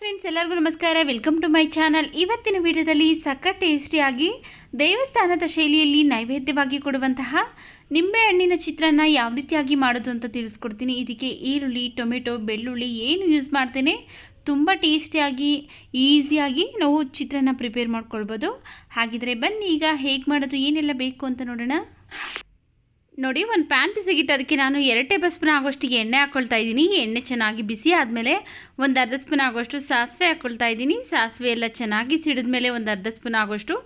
Friends ಎಲ್ಲರಿಗೂ ನಮಸ್ಕಾರ. Welcome to my channel ಇವತ್ತಿನ ವಿಡಿಯೋದಲ್ಲಿ ಸಖತ್ ಟೇಸ್ಟಿಯಾಗಿ ದೇವಸ್ಥಾನದ ಶೈಲಿಯಲ್ಲಿ ನೈವೇದ್ಯವಾಗಿ ಕೊಡುವಂತಹ ನಿಂಬೆಹಣ್ಣಿನ ಚಿತ್ರಾನ್ನ ಯಾವ ರೀತಿಯಾಗಿ ಮಾಡೋದು ಅಂತ ತಿಳಿಸ್ಕೊಡ್ತೀನಿ. ಇದಕ್ಕೆ ಈರುಳ್ಳಿ, ಟೊಮೆಟೊ, ಬೆಳ್ಳುಳ್ಳಿ ಏನು ಯೂಸ್ ಮಾಡ್ತೇನೆ. ತುಂಬ ಟೇಸ್ಟಿಯಾಗಿ ಈಸಿಯಾಗಿ ನಾವು ಚಿತ್ರಾನ್ನ ಪ್ರಿಪೇರ್ ಮಾಡ್ಕೊಳ್ಬೋದು. ಹಾಗಿದ್ರೆ ಬನ್ನಿ, ಈಗ ಹೇಗೆ ಮಾಡೋದು, ಏನೆಲ್ಲ ಬೇಕು ಅಂತ ನೋಡೋಣ. ನೋಡಿ, ಒಂದು ಪ್ಯಾನ್ ಬಿಸಿಗಿಟ್ಟು ಅದಕ್ಕೆ ನಾನು ಎರಡು ಟೇಬಲ್ ಸ್ಪೂನ್ ಆಗೋಷ್ಟಿಗೆ ಎಣ್ಣೆ ಹಾಕ್ಕೊಳ್ತಾ ಇದ್ದೀನಿ. ಎಣ್ಣೆ ಚೆನ್ನಾಗಿ ಬಿಸಿ ಆದಮೇಲೆ ಒಂದು ಅರ್ಧ ಸ್ಪೂನ್ ಆಗೋಷ್ಟು ಸಾಸಿವೆ ಹಾಕ್ಕೊಳ್ತಾ ಇದ್ದೀನಿ. ಸಾಸಿವೆ ಎಲ್ಲ ಚೆನ್ನಾಗಿ ಸಿಡಿದ್ಮೇಲೆ ಒಂದು ಅರ್ಧ ಸ್ಪೂನ್ ಆಗೋಷ್ಟು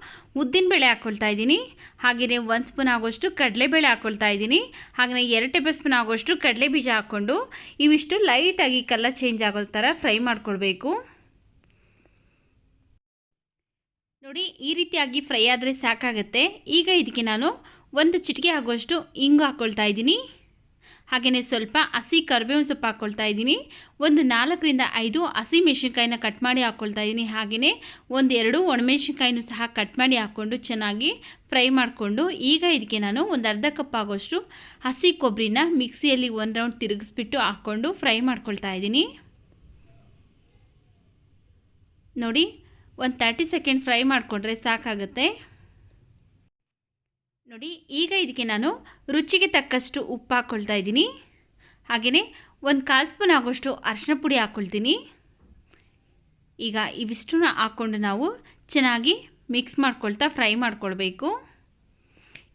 ಉದ್ದಿನಬೇಳೆ ಹಾಕ್ಕೊಳ್ತಾ ಇದ್ದೀನಿ. ಹಾಗೆಯೇ ಒಂದು ಸ್ಪೂನ್ ಆಗೋಷ್ಟು ಕಡಲೆಬೇಳೆ ಹಾಕ್ಕೊಳ್ತಾ ಇದ್ದೀನಿ. ಹಾಗೆಯೇ ಎರಡು ಟೇಬಲ್ ಸ್ಪೂನ್ ಆಗೋಷ್ಟು ಕಡಲೆ ಬೀಜ ಹಾಕ್ಕೊಂಡು ಇವಿಷ್ಟು ಲೈಟಾಗಿ ಕಲರ್ ಚೇಂಜ್ ಆಗೋ ಥರ ಫ್ರೈ ಮಾಡ್ಕೊಳ್ಬೇಕು. ನೋಡಿ, ಈ ರೀತಿಯಾಗಿ ಫ್ರೈ ಆದರೆ ಸಾಕಾಗುತ್ತೆ. ಈಗ ಇದಕ್ಕೆ ನಾನು ಒಂದು ಚಿಟಿಕೆ ಆಗುವಷ್ಟು ಇಂಗು ಹಾಕ್ಕೊಳ್ತಾ ಇದ್ದೀನಿ. ಹಾಗೆಯೇ ಸ್ವಲ್ಪ ಹಸಿ ಕರಿಬೇವಿನ ಸೊಪ್ಪು ಹಾಕ್ಕೊಳ್ತಾ ಇದ್ದೀನಿ. ಒಂದು ನಾಲ್ಕರಿಂದ ಐದು ಹಸಿ ಮೆಣಸಿನ್ಕಾಯಿನ ಕಟ್ ಮಾಡಿ ಹಾಕ್ಕೊಳ್ತಾ ಇದ್ದೀನಿ. ಹಾಗೆಯೇ ಒಂದು ಎರಡು ಒಣಮೆಣಸಿನ್ಕಾಯಿನೂ ಸಹ ಕಟ್ ಮಾಡಿ ಹಾಕ್ಕೊಂಡು ಚೆನ್ನಾಗಿ ಫ್ರೈ ಮಾಡಿಕೊಂಡು ಈಗ ಇದಕ್ಕೆ ನಾನು ಒಂದು ಅರ್ಧ ಕಪ್ ಆಗೋಷ್ಟು ಹಸಿ ಕೊಬ್ಬರಿನ ಮಿಕ್ಸಿಯಲ್ಲಿ ಒಂದು ರೌಂಡ್ ತಿರುಗಿಸ್ಬಿಟ್ಟು ಹಾಕ್ಕೊಂಡು ಫ್ರೈ ಮಾಡ್ಕೊಳ್ತಾ ಇದ್ದೀನಿ. ನೋಡಿ, ಒಂದು ತರ್ಟಿ ಸೆಕೆಂಡ್ ಫ್ರೈ ಮಾಡಿಕೊಂಡ್ರೆ ಸಾಕಾಗುತ್ತೆ. ನೋಡಿ, ಈಗ ಇದಕ್ಕೆ ನಾನು ರುಚಿಗೆ ತಕ್ಕಷ್ಟು ಉಪ್ಪು ಹಾಕ್ಕೊಳ್ತಾ ಇದ್ದೀನಿ. ಹಾಗೆಯೇ ಒಂದು ಕಾಲು ಸ್ಪೂನ್ ಆಗೋಷ್ಟು ಅರಿಶಿನ ಪುಡಿ ಹಾಕ್ಕೊಳ್ತೀನಿ ಈಗ ಇವಿಷ್ಟನ್ನ ಹಾಕ್ಕೊಂಡು ನಾವು ಚೆನ್ನಾಗಿ ಮಿಕ್ಸ್ ಮಾಡ್ಕೊಳ್ತಾ ಫ್ರೈ ಮಾಡ್ಕೊಳ್ಬೇಕು.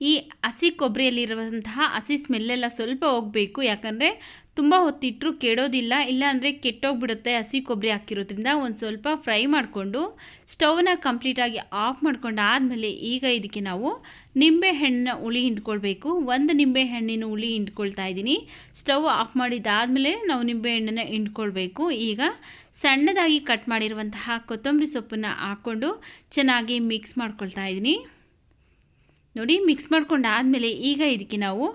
ಈ ಹಸಿ ಕೊಬ್ಬರಿಯಲ್ಲಿರುವಂತಹ ಹಸಿ ಸ್ಮೆಲ್ಲೆಲ್ಲ ಸ್ವಲ್ಪ ಹೋಗಬೇಕು. ಯಾಕಂದರೆ ತುಂಬ ಹೊತ್ತಿಟ್ಟರು ಕೆಡೋದಿಲ್ಲ, ಇಲ್ಲಾಂದರೆ ಕೆಟ್ಟೋಗ್ಬಿಡುತ್ತೆ ಹಸಿ ಕೊಬ್ಬರಿ ಹಾಕಿರೋದ್ರಿಂದ. ಒಂದು ಸ್ವಲ್ಪ ಫ್ರೈ ಮಾಡಿಕೊಂಡು ಸ್ಟವ್ನ ಕಂಪ್ಲೀಟಾಗಿ ಆಫ್ ಮಾಡ್ಕೊಂಡು ಆದಮೇಲೆ ಈಗ ಇದಕ್ಕೆ ನಾವು ನಿಂಬೆ ಹಣ್ಣನ್ನ ಹುಳಿ ಹಿಂಡ್ಕೊಳ್ಬೇಕು. ಒಂದು ನಿಂಬೆಹಣ್ಣಿನ ಹುಳಿ ಹಿಂಡ್ಕೊಳ್ತಾ ಇದ್ದೀನಿ. ಸ್ಟವ್ ಆಫ್ ಮಾಡಿದ್ದಾದಮೇಲೆ ನಾವು ನಿಂಬೆಹಣ್ಣನ್ನು ಹಿಂಡ್ಕೊಳ್ಬೇಕು. ಈಗ ಸಣ್ಣದಾಗಿ ಕಟ್ ಮಾಡಿರುವಂತಹ ಕೊತ್ತಂಬರಿ ಸೊಪ್ಪನ್ನು ಹಾಕ್ಕೊಂಡು ಚೆನ್ನಾಗಿ ಮಿಕ್ಸ್ ಮಾಡ್ಕೊಳ್ತಾ ಇದ್ದೀನಿ. ನೋಡಿ ಮಿಕ್ಸ್ ಮಾಡ್ಕೊಂಡು ಆದಮೇಲೆ ಈಗ ಇದಕ್ಕೆ ನಾವು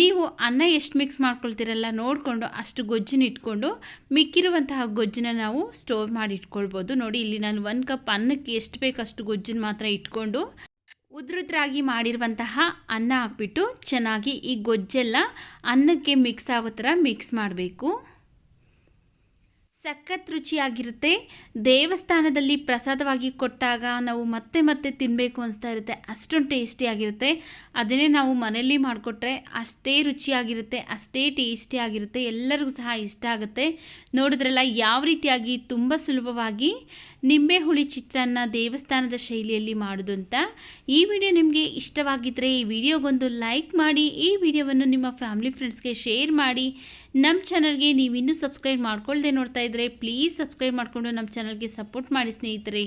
ನೀವು ಅನ್ನ ಎಷ್ಟು ಮಿಕ್ಸ್ ಮಾಡ್ಕೊಳ್ತೀರಲ್ಲ ನೋಡಿಕೊಂಡು ಅಷ್ಟು ಗೊಜ್ಜನ್ನ ಇಟ್ಕೊಂಡು ಮಿಕ್ಕಿರುವಂತಹ ಗೊಜ್ಜನ್ನ ನಾವು ಸ್ಟೋರ್ ಮಾಡಿ ಇಟ್ಕೊಳ್ಬೋದು. ನೋಡಿ, ಇಲ್ಲಿ ನಾನು ಒಂದು ಕಪ್ ಅನ್ನಕ್ಕೆ ಎಷ್ಟು ಬೇಕು ಅಷ್ಟು ಗೊಜ್ಜನ್ನ ಮಾತ್ರ ಇಟ್ಕೊಂಡು ಉದ್ರುದ್ರಾಗಿ ಮಾಡಿರುವಂತಹ ಅನ್ನ ಹಾಕ್ಬಿಟ್ಟು ಚೆನ್ನಾಗಿ ಈ ಗೊಜ್ಜೆಲ್ಲ ಅನ್ನಕ್ಕೆ ಮಿಕ್ಸ್ ಆಗೋ ಥರ ಮಿಕ್ಸ್ ಮಾಡಬೇಕು. ಸಖತ್ ರುಚಿಯಾಗಿರುತ್ತೆ. ದೇವಸ್ಥಾನದಲ್ಲಿ ಪ್ರಸಾದವಾಗಿ ಕೊಟ್ಟಾಗ ನಾವು ಮತ್ತೆ ಮತ್ತೆ ತಿನ್ನಬೇಕು ಅನಿಸ್ತಾ ಇರುತ್ತೆ. ಅಷ್ಟೊಂದು ಟೇಸ್ಟಿಯಾಗಿರುತ್ತೆ ಅದನ್ನೇ ನಾವು ಮನೆಯಲ್ಲಿ ಮಾಡಿಕೊಟ್ರೆ ಅಷ್ಟೇ ರುಚಿಯಾಗಿರುತ್ತೆ, ಅಷ್ಟೇ ಟೇಸ್ಟಿಯಾಗಿರುತ್ತೆ ಎಲ್ಲರಿಗೂ ಸಹ ಇಷ್ಟ ಆಗುತ್ತೆ. ನೋಡಿದ್ರಲ್ಲ, ಯಾವ ರೀತಿಯಾಗಿ ತುಂಬ ಸುಲಭವಾಗಿ ನಿಂಬೆ ಹುಳಿ ಚಿತ್ರಾನ್ನ ದೇವಸ್ಥಾನದ ಶೈಲಿಯಲ್ಲಿ ಮಾಡೋದು ಅಂತ. ಈ ವಿಡಿಯೋ ನಿಮಗೆ ಇಷ್ಟವಾಗಿದ್ದರೆ ಈ ವಿಡಿಯೋಗೊಂದು ಲೈಕ್ ಮಾಡಿ, ಈ ವಿಡಿಯೋವನ್ನು ನಿಮ್ಮ ಫ್ಯಾಮಿಲಿ ಫ್ರೆಂಡ್ಸ್ಗೆ ಶೇರ್ ಮಾಡಿ. ನಮ್ಮ ಚಾನಲ್ಗೆ ನೀವು ಇನ್ನೂ ಸಬ್ಸ್ಕ್ರೈಬ್ ಮಾಡ್ಕೊಳ್ಳದೆ ನೋಡ್ತಾ ಇದ್ದರೆ ಪ್ಲೀಸ್ ಸಬ್ಸ್ಕ್ರೈಬ್ ಮಾಡಿಕೊಂಡು ನಮ್ಮ ಚಾನಲ್ಗೆ ಸಪೋರ್ಟ್ ಮಾಡಿ ಸ್ನೇಹಿತರೆ.